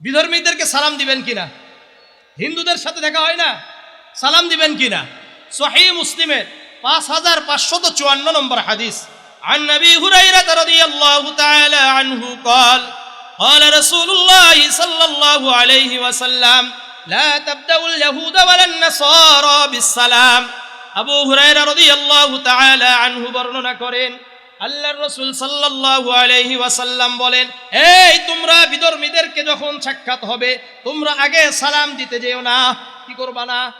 বিধর্মীদেরকে সালাম দিবেন কিনা হিন্দুদের সাথে দেখা হয় না সালাম দিবেন কিনা সহি মুসলিমের পাঁচ হাজার পাঁচশত চুয়ান্ন নম্বর হাদিস عن نبي هريرة رضي الله تعالى عنه قال قال رسول الله صلى الله عليه وسلم لا تبدأ اليهود ولا النصارى بالسلام আবু হুরায়রা রাদিয়াল্লাহু তাআলা আনহু বর্ণনা করেন আল্লাহর রাসূল সাল্লাল্লাহু আলাইহি ওয়াসাল্লাম বলেন, এই তোমরা বিধর্মীদেরকে যখন সাক্ষাৎ হবে, তোমরা আগে সালাম দিতে যেও না। কি করবা না?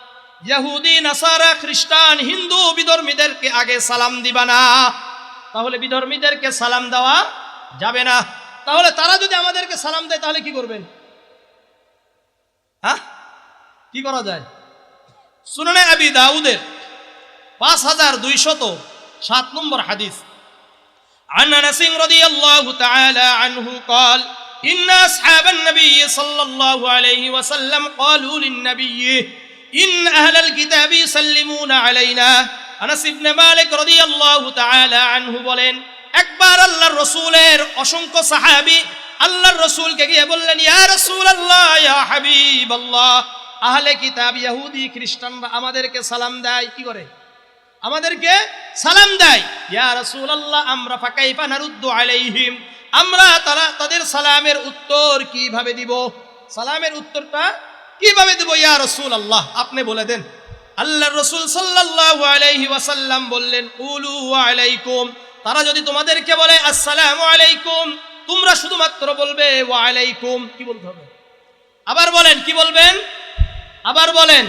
ইহুদি, নাসারা, খ্রিস্টান, হিন্দু বিধর্মীদেরকে আগে সালাম দিবা না। তাহলে বিধর্মীদেরকে সালাম দেওয়া যাবে না। তাহলে তারা যদি আমাদেরকে সালাম দেয়, তাহলে কি করবেন? হ্যাঁ? কি করা যায়? সুনানে আবি দাউদের পাঁচ হাজার দুইশত সাত নম্বর হাদিস। عن انس رضي الله تعالى عنه قال ان اصحاب النبي صلى الله عليه وسلم قالوا للنبي ان اهل الكتاب يسلمون علينا আনাস ইবনে মালিক রাদিয়াল্লাহু তাআলা আনহু বলেন একবার আল্লাহর রাসূলের অসংখ্য সাহাবী আল্লাহর রাসূলকে গিয়ে বললেন ইয়া রাসূলুল্লাহ ইয়া হাবিবাল্লাহ আহলে কিতাব ইহুদি খ্রিস্টানরা আমাদেরকে সালাম দেয় কি করে আমাদেরকে সালাম দেয়। ইয়া আমরা ফাকাইফা আলাইহিম। আমরা তারা, তাদের সালামের উত্তর কীভাবে দিব? সালামের উত্তরটা কীভাবে দিব? ইয়া রাসূলুল্লাহ, আপনি বলে দেন। আল্লাহ রসুল সাল্লাল্লাহু আলাইহি ওয়াসাল্লাম বললেন, উলু আলাইকুম। তারা যদি তোমাদেরকে বলে, আসসালামু আলাইকুম, তোমরা শুধুমাত্র বলবে, ওয়া আলাইকুম। কি বলতে হবে? আবার বলেন, কি বলবেন? আবার বলেন,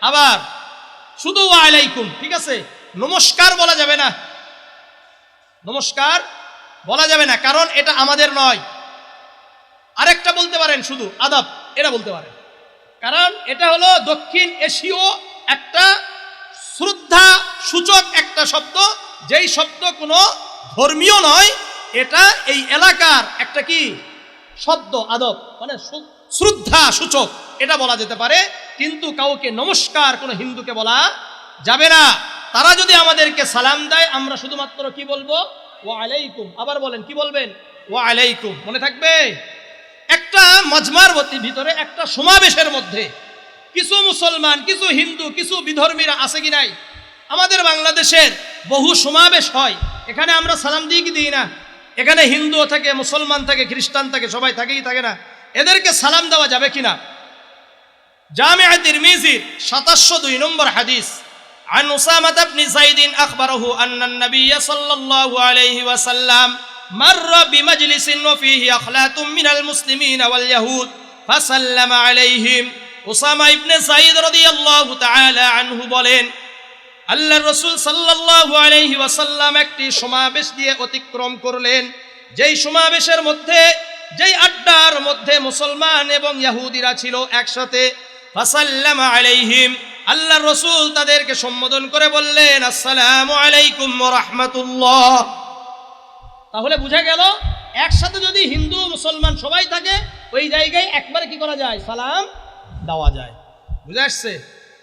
আবার। শুধু আলাইকুম ঠিক আছে? নমস্কার বলা যাবে না। নমস্কার বলা যাবে না, কারণ এটা আমাদের নয়। আরেকটা বলতে পারেন শুধু, আদাব, এটা বলতে পারেন। কারণ এটা হলো দক্ষিণ এশীয় একটা শ্রদ্ধা সূচক একটা শব্দ, যেই শব্দ কোনো ধর্মীয় নয়, এটা এই এলাকার একটা কি? শব্দ, আদব মানে শ্রদ্ধা সূচক, এটা বলা যেতে পারে। কিন্তু কাউকে নমস্কার, কোনো হিন্দুকে বলা যাবে না। তারা যদি আমাদেরকে সালাম দেয়, আমরা শুধুমাত্র কি বলব? ও আলাইকুম আবার বলেন, কি বলবেন? ও আলাইকুম মনে থাকবে? একটা মজমার ভিতরে একটা সমাবেশের মধ্যে কিছু মুসলমান, কিছু হিন্দু, কিছু বিধর্মীরা আছে কি নাই? আমাদের বাংলাদেশের বহু সমাবেশ হয়। এখানে আমরা সালাম দিই কি দিই না? এখানে হিন্দু থাকে, মুসলমান থাকে, খ্রিস্টান থাকে, সবাই থাকেই থাকে না। এদেরকে সালাম দেওয়া যাবে কিনা জামিয়া তিরমিজির সাতাশশো দুই নম্বর হাদিস عن أسامة بن زيد أخبره أن النبي صلى الله عليه وسلم مر بمجلس وفيه أخلاط من المسلمين واليهود فسلم عليهم উসামা ইবনে সাইদ রাদিয়াল্লাহু তাআলা আনহু বলেন আল্লাহর রাসূল সাল্লাল্লাহু আলাইহি ওয়াসাল্লাম একটি সমাবেশ দিয়ে অতিক্রম করলেন যেই সমাবেশের মধ্যে যেই আড্ডার মধ্যে মুসলমান এবং ইহুদিরা ছিল একসাথে আলাইহিম। আল্লাহ রসুল তাদেরকে সম্বোধন করে বললেন, আসসালামু আলাইকুম রাহমাতুল্লাহ। তাহলে বুঝা গেল, একসাথে যদি হিন্দু, মুসলমান সবাই থাকে, ওই জায়গায় একবারে কি করা যায়? সালাম দেওয়া যায়। বুঝে আসছে?